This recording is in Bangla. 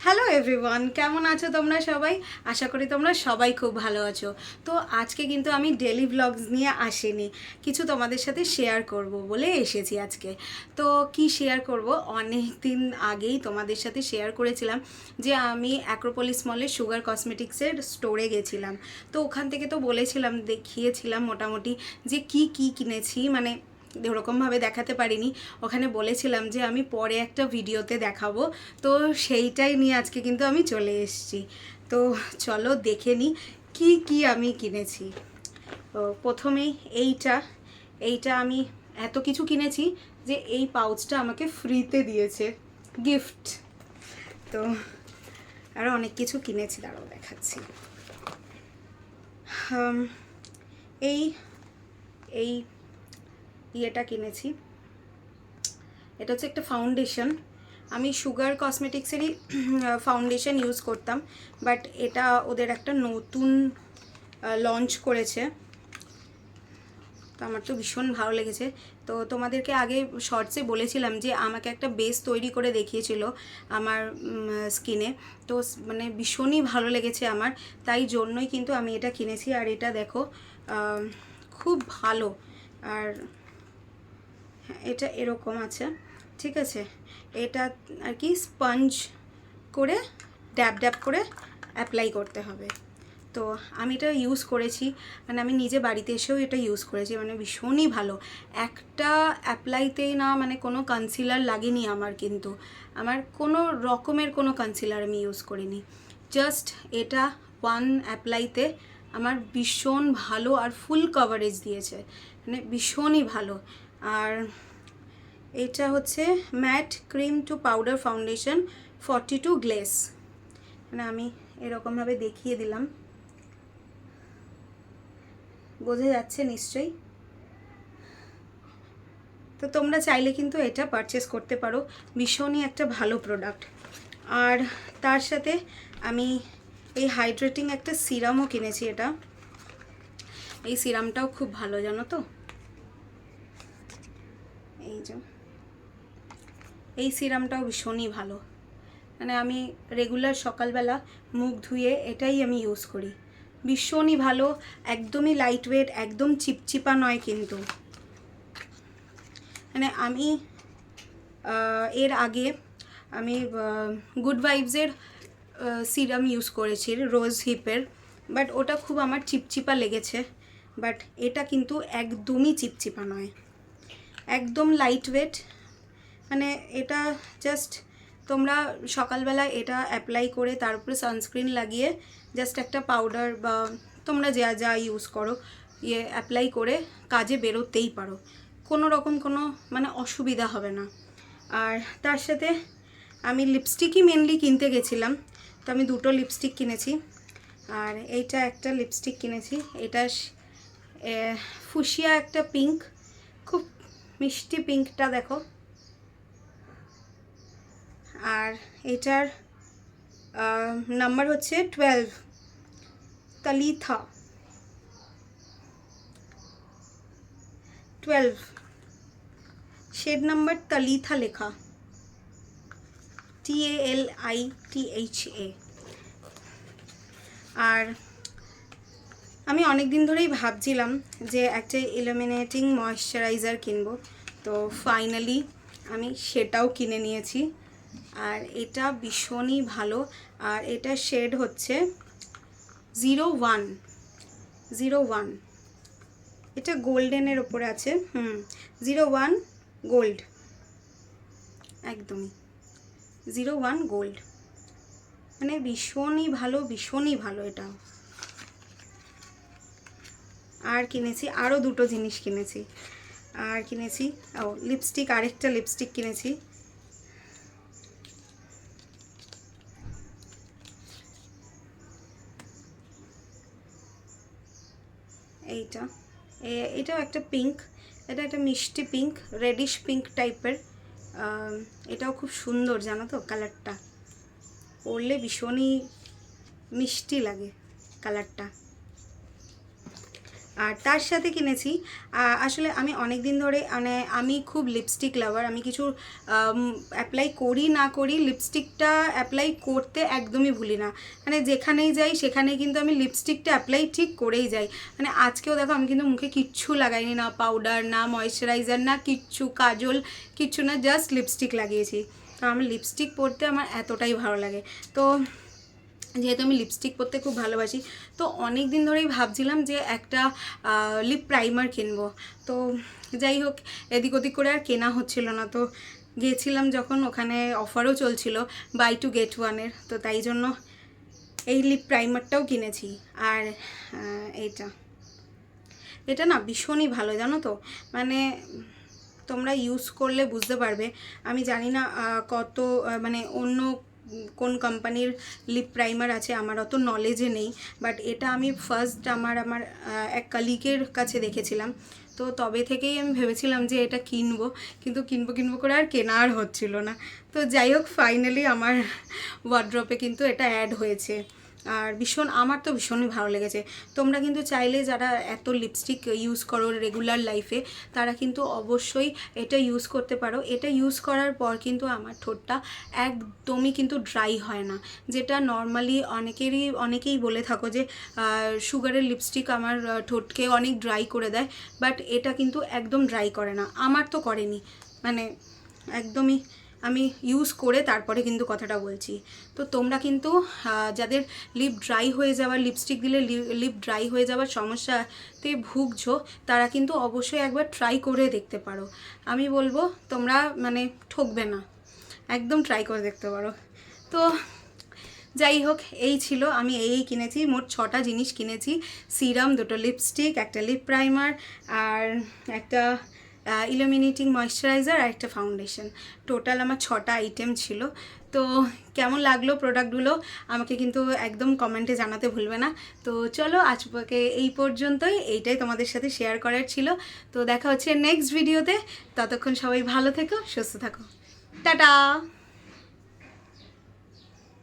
হ্যালো এভরিওয়ান কেমন আছো তোমরা সবাই? আশা করি তোমরা সবাই খুব ভালো আছো। তো আজকে কিন্তু আমি ডেলি ভ্লগস নিয়ে আসিনি। কিছু তোমাদের সাথে শেয়ার করব বলে এসেছি আজকে। তো কি শেয়ার করব? অনেক দিন আগেই তোমাদের সাথে শেয়ার করেছিলাম যে আমি অ্যাক্রোপলিস মলের সুগার কসমেটিক্সের স্টোরে গেছিলাম। তো ওখান থেকে তো বলেছিলাম, দেখিয়েছিলাম মোটামুটি যে কি কি কিনেছি। মানে ওরকমভাবে দেখাতে পারিনি। ওখানে বলেছিলাম যে আমি পরে একটা ভিডিওতে দেখাবো। তো সেইটাই নিয়ে আজকে কিন্তু আমি চলে এসেছি। তো চলো দেখে নিই কী কী আমি কিনেছি। প্রথমেই এইটা। এইটা আমি এত কিছু কিনেছি যে এই পাউচটা আমাকে ফ্রিতে দিয়েছে। গিফট। তো আরও অনেক কিছু কিনেছি, দাঁড়াও দেখাচ্ছি। এই এই ইয়েটা কিনেছি। এটা হচ্ছে একটা ফাউন্ডেশন আমি সুগার কসমেটিক্সেরই ফাউন্ডেশন ইউজ করতাম বাট এটা ওদের একটা নতুন লঞ্চ করেছে। তো আমার তো ভীষণ ভালো লেগেছে। তো তোমাদেরকে আগে শর্টসে বলেছিলাম যে আমাকে একটা বেস তৈরি করে দেখিয়েছিল আমার স্কিনে তো মানে ভীষণই ভালো লেগেছে আমার। তাই জন্যই কিন্তু আমি এটা কিনেছি। আর এটা দেখো খুব ভালো। আর এটা এরকম আছে, ঠিক আছে? এটা আর কি স্পঞ্জ করে ড্যাব ড্যাব করে অ্যাপ্লাই করতে হবে। তো আমি এটা ইউজ করেছি মানে আমি নিজে বাড়িতে এসেও এটা ইউজ করেছি মানে ভীষণই ভালো। একটা অ্যাপ্লাইতেই না মানে কোনো কনসিলার লাগেনি আমার কিন্তু। আমার কোনো রকমের কোনো কনসিলার আমি ইউজ করিনি। জাস্ট এটা ওয়ান অ্যাপ্লাইতে আমার ভীষণ ভালো আর ফুল কভারেজ দিয়েছে। মানে ভীষণই ভালো। আর এটা হচ্ছে matte cream to powder foundation forty two গ্লেস। মানে আমি এরকমভাবে দেখিয়ে দিলাম। বোঝা যাচ্ছে নিশ্চয়ই? তো তোমরা চাইলে কিন্তু এটা পারচেস করতে পারো। ভীষণই একটা ভালো প্রোডাক্ট আর তার সাথে আমি এই হাইড্রেটিং একটা সিরামও কিনেছি এটা। এই সিরামটাও খুব ভালো, জানো তো? এই যে। এই সিরামটাও ভীষণই ভালো। মানে আমি রেগুলার সকালবেলা মুখ ধুয়ে এটাই আমি ইউজ করি। ভীষণই ভালো, একদমই লাইট ওয়েট একদম চিপচিপা নয় কিন্তু। মানে আমি এর আগে আমি গুড ভাইবসের সিরাম ইউজ করেছি রোজ হিপের বাট ওটা খুব আমার চিপচিপা লেগেছে। বাট এটা কিন্তু একদমই চিপচিপা নয়। একদম লাইট ওয়েট মানে এটা জাস্ট তোমরা সকালবেলা এটা অ্যাপ্লাই করে তার উপরে সানস্ক্রিন লাগিয়ে জাস্ট একটা পাউডার বা তোমরা যা যা ইউজ করো ইয়ে অ্যাপ্লাই করে কাজে বেরোতেই পারো। কোনো রকম কোনো মানে অসুবিধা হবে না। আর তার সাথে আমি লিপস্টিকই মেনলি কিনতে গেছিলাম। তো আমি দুটো লিপস্টিক কিনেছি। আর এইটা একটা লিপস্টিক কিনেছি। এটা ফুসিয়া একটা পিঙ্ক মিষ্টি পিঙ্কটা দেখো। আর এটার নাম্বার হচ্ছে টুয়েলভ তালিথা। টুয়েলভ শেড নাম্বার তালিথা লেখা। T L I T H A আর আমি অনেক দিন ধরেই ভাবছিলাম যে একটা ইলুমিনেটিং ময়শ্চারাইজার কিনবো। তো ফাইনালি আমি সেটাও কিনে নিয়েছি। আর এটা ভীষণই ভালো। আর এটা শেড হচ্ছে জিরো ওয়ান জিরো ওয়ান এটা গোল্ডেনের ওপরে আছে, হুম জিরো ওয়ান গোল্ড একদমই। জিরো ওয়ান গোল্ড মানে ভীষণই ভালো ভীষণই ভালো এটা আর কিনেছি, আরও দুটো জিনিস কিনেছি। আর কিনেছি, ও লিপস্টিক আরেকটা লিপস্টিক কিনেছি। এইটা। এটাও একটা পিঙ্ক এটা একটা মিষ্টি পিঙ্ক রেডিশ পিঙ্ক টাইপের এটাও খুব সুন্দর, জানো তো কালারটা পরলে ভীষণই মিষ্টি লাগে কালারটা আর তার সাথে কিনেছি। আসলে আমি অনেক দিন ধরে মানে আমি খুব লিপস্টিক লাভার আমি কিছু অ্যাপ্লাই করি না করি লিপস্টিকটা অ্যাপ্লাই করতে একদমই ভুলি না। মানে যেখানেই যাই সেখানে কিন্তু আমি লিপস্টিকটা অ্যাপ্লাই ঠিক করেই যাই। মানে আজকেও দেখো, আমি কিন্তু মুখে কিচ্ছু লাগাইনি, না পাউডার না ময়শ্চারাইজার না কিচ্ছু কাজল, কিচ্ছু না জাস্ট লিপস্টিক লাগিয়েছি। তো আমার লিপস্টিক পরতে আমার এতটাই ভালো লাগে। তো যেহেতু আমি লিপস্টিক পরতে খুব ভালোবাসি, তো অনেক দিন ধরেই ভাবছিলাম যে একটা লিপ প্রাইমার কিনবো। তো যাই হোক, এদিক ওদিক করে আর কেনা হচ্ছিল না। তো গিয়েছিলাম যখন ওখানে অফারও চলছিল বাই টু গেট ওয়ানের তো তাই জন্য এই লিপ প্রাইমারটাও কিনেছি। আর এইটা এটা না ভীষণই ভালো, জানো তো? মানে তোমরা ইউজ করলে বুঝতে পারবে। আমি জানি না কত মানে অন্য কোন কোম্পানির লিপ প্রাইমার আছে আমার অত নলেজে নেই বাট এটা আমি ফার্স্ট আমার আমার এক কালিকের কাছে দেখেছিলাম। তো তবে থেকেই আমি ভেবেছিলাম যে এটা কিনবো, কিন্তু কিনবো কিনবো করে আর কেনা আর হচ্ছিল না। তো যাই হোক ফাইনালি আমার ওয়ার্ড্রপে কিন্তু এটা অ্যাড হয়েছে। আর ভীষণ, আমার তো ভীষণই ভালো লেগেছে। তোমরা কিন্তু চাইলে যারা এত লিপস্টিক ইউজ করো রেগুলার লাইফে তারা কিন্তু অবশ্যই এটা ইউজ করতে পারো। এটা ইউজ করার পর কিন্তু আমার ঠোঁটটা একদমই কিন্তু ড্রাই হয় না। যেটা নর্মালি অনেকেরই, অনেকেই বলে থাকো যে সুগারের লিপস্টিক আমার ঠোঁটকে অনেক ড্রাই করে দেয় বাট এটা কিন্তু একদম ড্রাই করে না। আমার তো করেনি। মানে একদমই আমি ইউজ করে তারপরে কিন্তু কথাটা বলছি। তো তোমরা কিন্তু যাদের লিপ ড্রাই হয়ে যাওয়ার লিপস্টিক দিলে লিপ ড্রাই হয়ে যাওয়ার সমস্যাতে ভুগছো, তারা কিন্তু অবশ্যই একবার ট্রাই করে দেখতে পারো। আমি বলব, তোমরা মানে ঠকবে না। একদম ট্রাই করে দেখতে পারো। তো যাই হোক, এই ছিল, আমি এই কিনেছি, মোট ছটা জিনিস কিনেছি। সিরাম, দুটো লিপস্টিক একটা লিপ প্রাইমার আর একটা ইলুমিনেটিং ময়শ্চারাইজার আর একটা ফাউন্ডেশন টোটাল আমার ছটা আইটেম ছিল। তো কেমন লাগল প্রোডাক্টগুলো আমাকে কিন্তু একদম কমেন্টে জানাতে ভুলবে না। তো চলো আজকে এই পর্যন্তই। এইটাই তোমাদের সাথে শেয়ার করার ছিল। তো দেখা হচ্ছে নেক্সট ভিডিওতে ততক্ষণ সবাই ভালো থেকো, সুস্থ থাকো। টাটা!